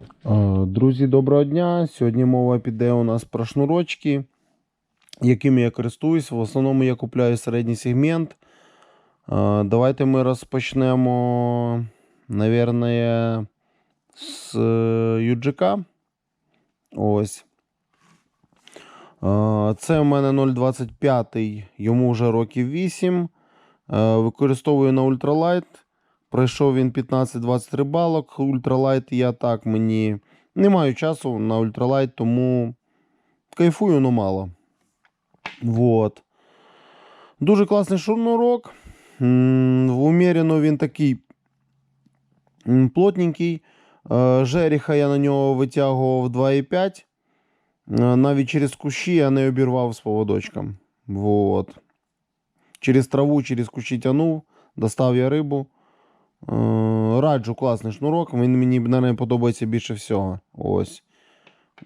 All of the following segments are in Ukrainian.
Е, Друзі, доброго дня! Сьогодні мова піде у нас про шнурочки, якими я користуюсь. В основному я купляю середній сегмент. Е, Давайте ми розпочнемо, наверное, з UGK. Ось. Е, Це у мене 0,25, йому вже років 8. Е, Використовую на ультралайт. Пройшов він 15-20 рибалок. Ультралайт я так мені не маю часу на ультралайт, тому кайфую, но мало. Вот. Дуже класний шнурок. В умірено він такий плотненький. Е, Жеріха я на нього витягував 2,5. Е, Навіть через кущі я не обірвав з поводочком. Вот. Через траву, через кущі тянув, достав я рибу. Е, Раджу класний шнурок. Він мені наверное, подобається більше всього. Ось.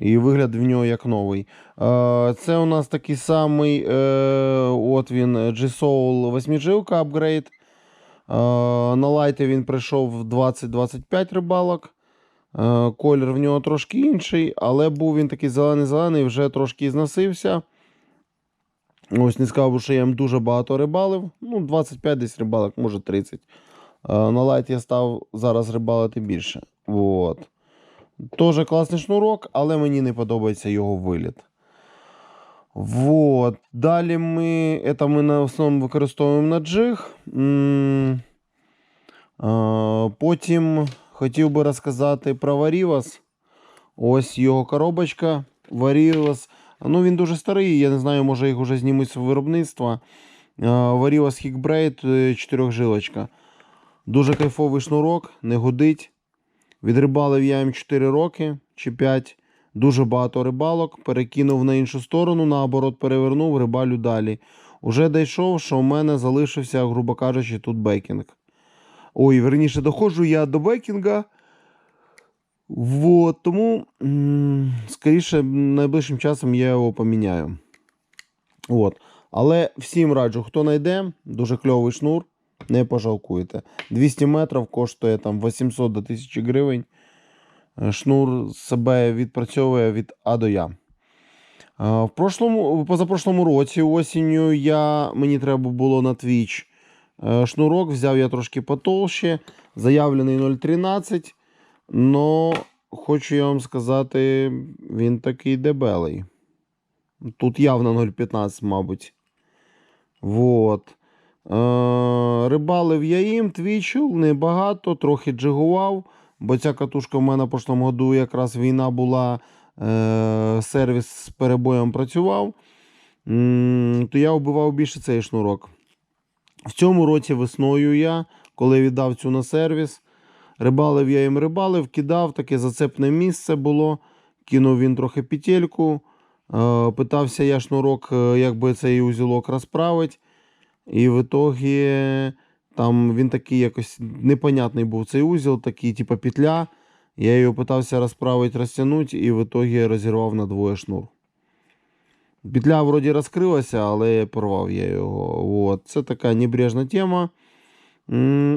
І вигляд в нього як новий. Е, Це у нас такий самий. е, От він G-Soul 8 жилка апгрейд. На лайті він прийшов в 20-25 рибалок. Колір в нього трошки інший, але був він такий зелений-зелений, вже трошки зносився. Ось не сказав, що я їм дуже багато рибалив. Ну, 25 десь рибалок, може 30. Е, На лайт я став зараз рибалити більше. Вот. Тоже класний шнурок, але мені не подобається його виліт. Вот. Далі ми, це ми на основному використовуємо на джиг. Е, Потім хотів би розказати про Varivas. Ось його коробочка. Varivas. Ну, він дуже старий, я не знаю, може їх вже знімуть з виробництва. Е, Varivas Hickbraid 4 жилочка. Дуже кайфовий шнурок, не гудить. Відрибалив я їм 4 роки чи 5. Дуже багато рибалок. Перекинув на іншу сторону, наоборот, перевернув, рибалю далі. Уже дійшов, що у мене залишився, грубо кажучи, тут бекінг. Ой, верніше, доходжу я до бекінга. Вот, тому, скоріше, найближчим часом я його поміняю. От. Але всім раджу, хто знайде, дуже кльовий шнур, не пожалкуєте. 200 метрів коштує там 800 до 1000 гривень. Е, Шнур себе відпрацьовує від А до Я. В прошлому, позапрошлому році осінню я, мені треба було на Twitch е, шнурок, взяв я трошки потолще, заявлений 0,13. Но хочу я вам сказати, він такий дебелий. Тут явно 0,15, мабуть. Вот. Рибалив я їм, твічив, небагато, трохи джигував, бо ця катушка в мене в прошлому году якраз війна була, е, сервіс з перебоєм працював. То я вбивав більше цей шнурок. В цьому році весною я, коли віддав цю на сервіс, рибалив я їм рибалив, кидав, таке зацепне місце було. Кинув він трохи петельку. Е, питався я шнурок, е, як би цей узілок розправити. І в ітогі там він такий якось непонятний був цей узіл, такий, типу петля. Я його питався розправити, розтягнути, і в ітогі розірвав на двоє шнур. Петля вроді розкрилася, але порвав я його. От. Це така небрежна тема.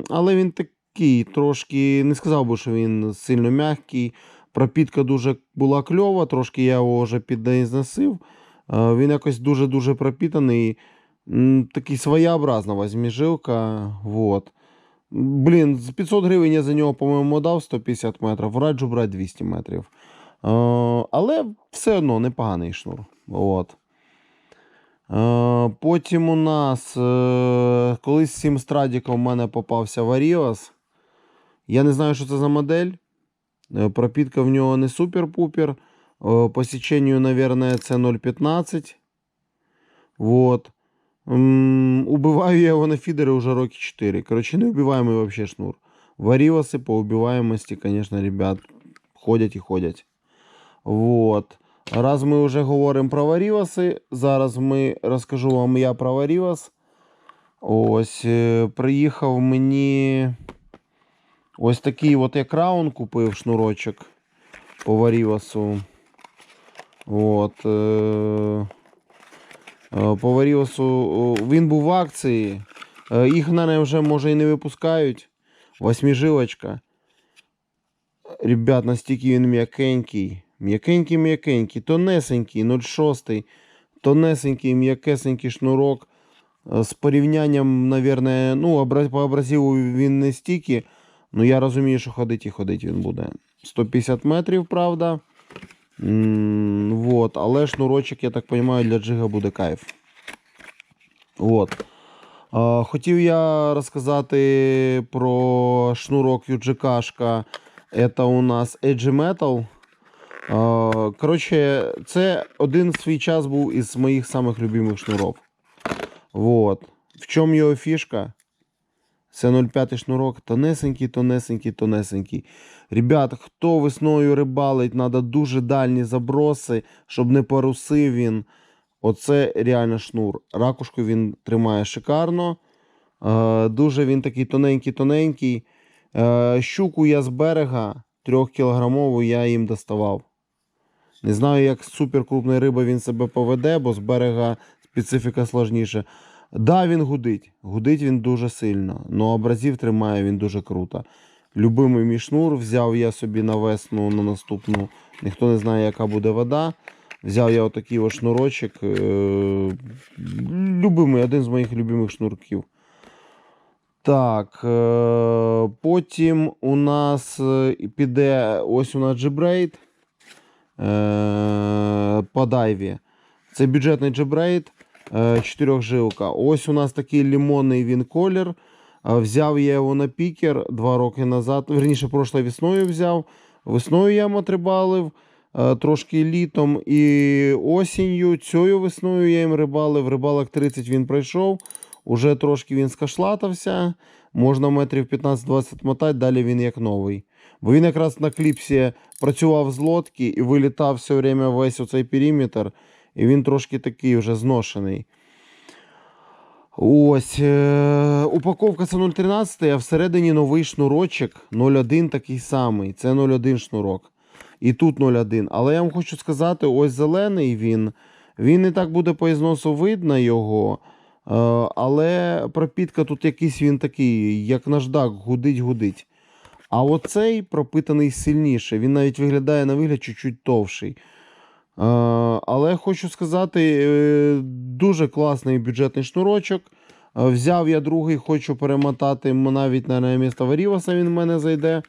Але він такий трошки, не сказав би, що він сильно м'який. Пропітка дуже була кльова, трошки я його вже піднезносив. Е, Він якось дуже-дуже пропітаний. Такий своєобразна возьміжилка. Вот. Блін, з 500 гривень я за нього, по-моєму, дав 150 метрів. Раджу брати 200 метрів. Е, але все одно непоганий шнур. От. Е, потім у нас е, колись з цим страдіком в мене попався Varivas. Я не знаю, що це за модель. Пропітка в нього не супер-пупер. По січенню, наверное, це 0,15. Вот. Убиваю я його на фідери вже роки 4. Коротше, не убиваємий вообще шнур. Варіваси по убиваємості, конечно, ребят, ходять і ходять. Вот. Раз ми вже говоримо про варіваси, зараз ми розкажу вам я про варівас. Ось, е, приїхав мені ось такий от я краун купив шнурочок по варівасу. От. Е, е, по варівасу він був в акції. Е, їх, наверное, вже може і не випускають. Восьмижилочка. Ребят, настільки він м'якенький. М'якенький, м'якенький, тонесенький, 0,6, тонесенький, м'якесенький шнурок. Е, З порівнянням, наверное, ну, по абразиву він не стільки, ну я розумію, що ходить і ходить він буде. 150 метрів, правда. М, вот. Але шнурочок, я так розумію, для джига буде кайф. Вот. Е, Хотів я розказати про шнурок UGK. Це у нас Edge Metal. Коротше, це один свій час був із моїх самих любимих шнуров. Вот. В чому його фішка? Це 0,5 шнурок, тонесенький, тонесенький, тонесенький. Ребят, хто весною рибалить, треба дуже дальні заброси, щоб не порусив він. Оце реально шнур. Ракушку він тримає шикарно. Е, дуже він такий тоненький-тоненький. Е, щуку я з берега 3 кілограмову я їм доставав. Не знаю, як суперкрупна риба він себе поведе, бо з берега специфіка сложніша. Да, він гудить. Гудить він дуже сильно, але образів тримає він дуже круто. Любимий мій шнур взяв я собі на весну на наступну. Ніхто не знає, яка буде вода. Взяв я отакий ось шнурочок. Е- любимий, один з моїх любимих шнурків. Так. Е- потім у нас е, піде ось у нас джебрейд по дайві. Це бюджетний джебрейд. Е, Чотирьохжилка. Ось у нас такий лимонний він колір. Е, Взяв я його на пікер два роки назад. Верніше, прошлою весною взяв. Весною я їм отрибалив, е, трошки літом і осінню. Цією весною я їм рибалив. Рибалок 30 він пройшов. Уже трошки він скашлатався. Можна метрів 15-20 мотати, далі він як новий. Бо він якраз на кліпсі працював з лодки і вилітав все время весь оцей периметр. І він трошки такий вже зношений. Ось. Е- упаковка це 0,13, а всередині новий шнурочок 0,1 такий самий. Це 0,1 шнурок. І тут 0,1. Але я вам хочу сказати: ось зелений він. Він не так буде по ізносу видно його. Е, але пропітка тут якийсь він такий, як наждак, гудить-гудить. А оцей пропитаний сильніше. Він навіть виглядає на вигляд чуть-чуть товший. Е, але хочу сказати, е, дуже класний бюджетний шнурочок. Е, Взяв я другий, хочу перемотати навіть на місто Варіваса він в мене зайде.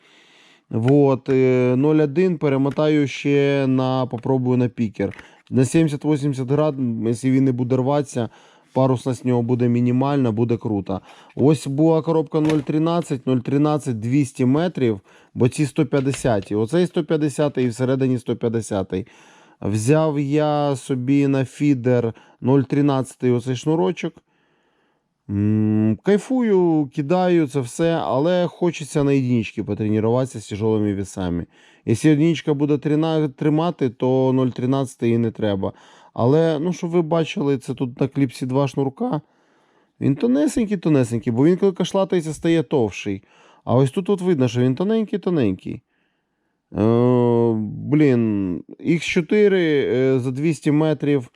Вот, е, 0,1 перемотаю ще на попробую на пікер. На 70-80 град, якщо він не буде рватися, парусність з нього буде мінімальна, буде круто. Ось була коробка 0,13, 0,13 200 метрів, бо ці 150. Оцей 150 і всередині 150. Взяв я собі на фідер 0,13 оцей шнурочок. Кайфую, кидаю це все, але хочеться на единичці потренуватися з тяжелими весами. Якщо одиничка буде тримати, то 0,13 і не треба. Але, ну, щоб ви бачили, це тут на кліпсі два шнурка. Він тонесенький-тонесенький, бо він коли кашлатається, стає товший. А ось тут от видно, що він тоненький-тоненький. Е, блін, Х4 е, за 200 метрів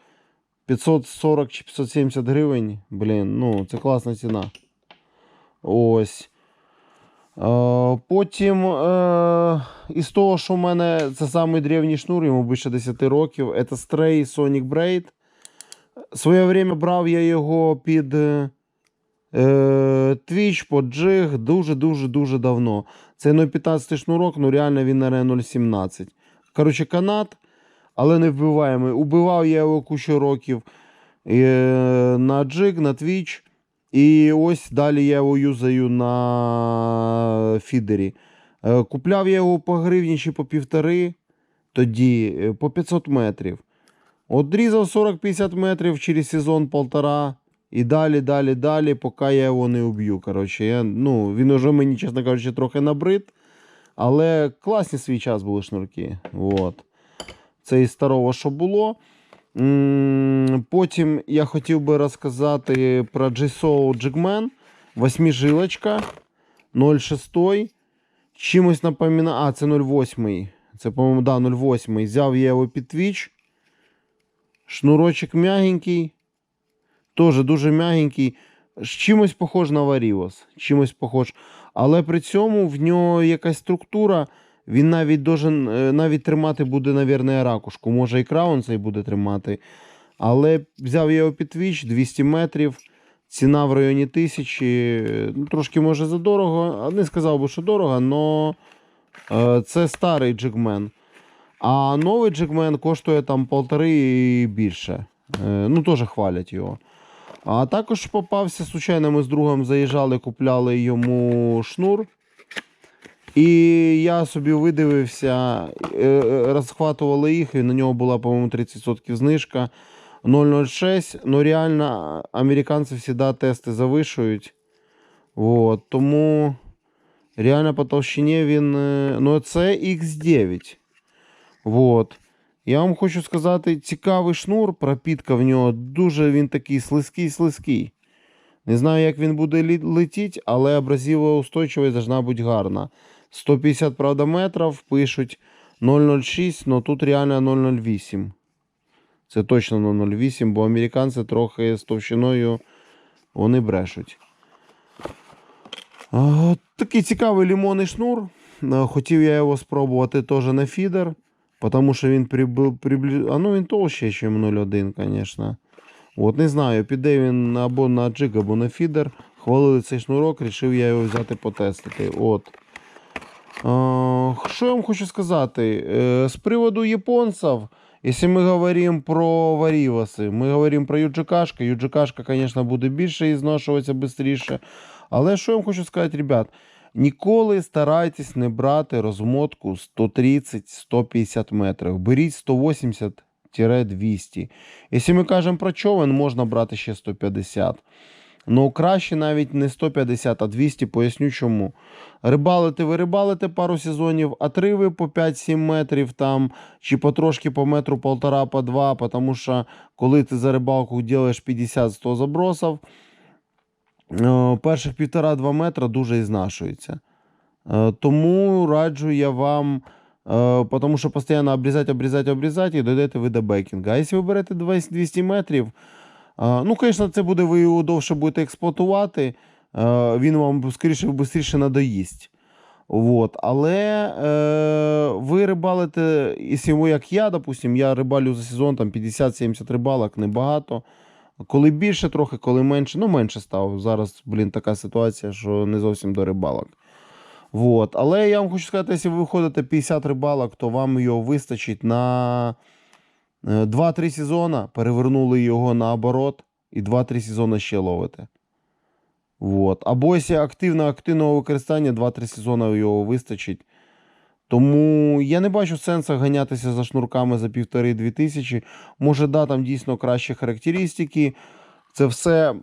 540 чи 570 гривень. Блін, ну, це класна ціна. Ось. Е, потім із того, що в мене це самий древній шнур, йому більше 10 років. Це Stray Sonic Braid. Своє время брав я його під Twitch, по джиг дуже-дуже-дуже давно. Це 0,15 шнурок, ну реально він, наверное, 0,17. Коротше, канат, але не вбиваємий. Убивав я його кучу років е, на джиг, на Twitch. І ось далі я його юзаю на фідері. Е, Купляв я його по гривні чи по півтори, тоді е, по 500 метрів. Одрізав 40-50 метрів через сезон полтора. І далі, далі, далі, поки я його не уб'ю. Коротше, я, ну, він уже мені, чесно кажучи, трохи набрид. Але класні свій час були шнурки. От. Це із старого, що було. Потім я хотів би розказати про GSO Jigman. Восьмижилочка 0,6. Чимось напоминає. А, це 0,8. Це, по-моєму, да, 0,8. Взяв я його під Twitch. Шнурочок м'ягенький. Теж дуже м'ягенький. З чимось похож на Варіос. Чимось похож. Але при цьому в нього якась структура. Він навіть должен, е, навіть тримати буде, навірно, ракушку. Може, і краун цей буде тримати. Але взяв я його під твіч 200 метрів. Ціна в районі тисячі. Ну, трошки може задорого. Не сказав би, що дорого, але це старий джигмен. А новий джигмен коштує там полтори і більше. Е, Ну, теж хвалять його. А також попався, случайно ми з другом заїжджали, купляли йому шнур. І я собі видивився, е, е, розхватували їх, і на нього була, по-моєму, 30% знижка. 0,06. Ну, реально, американці завжди тести завишують. Вот, тому реально по толщині він. е, Ну, це X9. Вот. Я вам хочу сказати, цікавий шнур, пропітка в нього дуже він такий слизький-слизький. Не знаю, як він буде летіти, але абразивоустойчивість должна бути гарна. 150 правда, метрів пишуть 0,06, але тут реально 0,08. Це точно 0,08, бо американці трохи з товщиною вони брешуть. А, Такий цікавий лімонний шнур. Хотів я його спробувати теж на фідер, тому що він прибив, приблі... а ну він толще, ніж 0,1, звісно. От не знаю, піде він або на джиг, або на фідер. Хвалили цей шнурок, вирішив я його взяти потестити. От. Що я вам хочу сказати? Е, З приводу японців, якщо ми говоримо про варіваси, ми говоримо про юджикашка. Юджикашка, звісно, буде більше і зношуватися швидше. Але що я вам хочу сказати, ребят, ніколи старайтесь не брати розмотку 130-150 метрів. Беріть 180-200. Якщо ми кажемо про човен, можна брати ще 150. Ну, краще навіть не 150, а 200, поясню чому. Рибалите ви рибалите пару сезонів, а три по 5-7 метрів там, чи потрошки по метру полтора, по два, тому що коли ти за рибалку робиш 50-100 забросів, перших півтора-два метра дуже і знашується. Е, Тому раджу я вам, е, тому що постійно обрізати, обрізати, обрізати і дойдете ви до бекінга. А якщо ви берете 200 метрів, е, ну, звісно, це буде ви його довше будете експлуатувати, е, він вам скоріше швидше надоїсть. Вот. Але е, ви рибалите, якщо як я, допустим, я рибалю за сезон там 50-70 рибалок, небагато. Коли більше трохи, коли менше, ну менше став. Зараз, блін, така ситуація, що не зовсім до рибалок. Вот. Але я вам хочу сказати, якщо ви виходите 50 рибалок, то вам його вистачить на е, 2-3 сезони, перевернули його наоборот, і 2-3 сезони ще ловите. Вот. Або якщо активно активного використання, 2-3 сезони його вистачить. Тому я не бачу сенсу ганятися за шнурками за півтори-дві тисячі. Може, да, там дійсно кращі характеристики. Це все.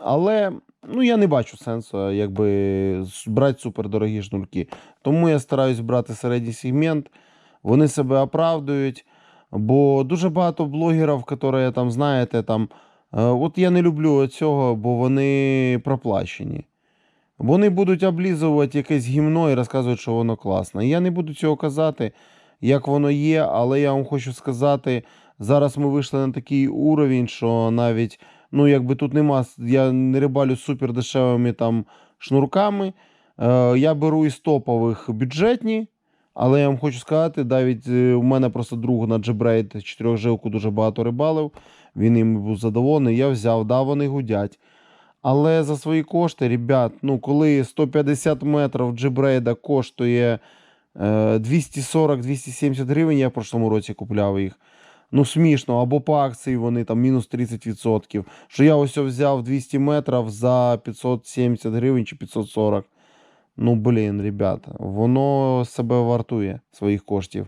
Але ну, я не бачу сенсу якби, брати супердорогі шнурки. Тому я стараюсь брати середній сегмент. Вони себе оправдують. Бо дуже багато блогерів, які там, знаєте, там. е, От я не люблю цього, бо вони проплачені. Вони будуть облізувати якесь гімно і розказують, що воно класне. Я не буду цього казати, як воно є, але я вам хочу сказати, зараз ми вийшли на такий уровень, що навіть, ну, якби тут нема, я не рибалю супер дешевими там шнурками. Е, я беру із топових бюджетні, але я вам хочу сказати, навіть е, у мене просто друг на джебрейд чотирьохжилку дуже багато рибалив. Він їм був задоволений. Я взяв, да, вони гудять. Але за свої кошти, ребят, ну коли 150 метрів джибрейда коштує е, 240-270 гривень, я в прошлому році купляв їх. Ну, смішно, або по акції вони там мінус 30%. Що я ось взяв 200 метрів за 570 гривень чи 540. Ну, блін, ребята, воно себе вартує своїх коштів.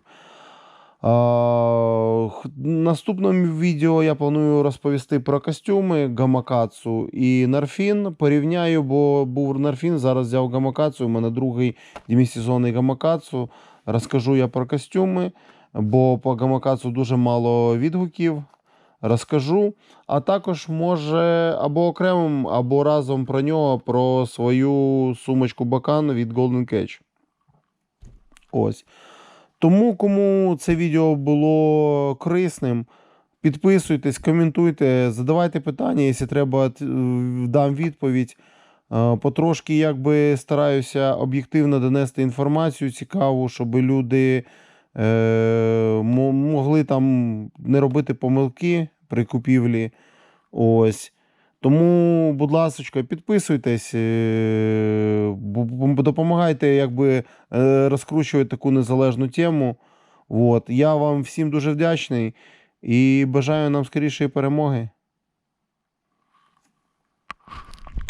А, наступному відео я планую розповісти про костюми Гамакацу і Нарфін. Порівняю, бо був Нарфін, зараз взяв Гамакацу. У мене другий демісезонний Гамакацу. Розкажу я про костюми, бо по Гамакацу дуже мало відгуків. Розкажу. А також може або окремим, або разом про нього, про свою сумочку Бакан від Golden Catch. Ось. Тому, кому це відео було корисним, підписуйтесь, коментуйте, задавайте питання, якщо треба, дам відповідь. Е, Потрошки якби стараюся об'єктивно донести інформацію цікаву, щоб люди е, могли там не робити помилки при купівлі. Ось. Тому, будь ласка, підписуйтесь, е, допомагайте якби, е, розкручувати таку незалежну тему. От. Я вам всім дуже вдячний і бажаю нам скорішої перемоги.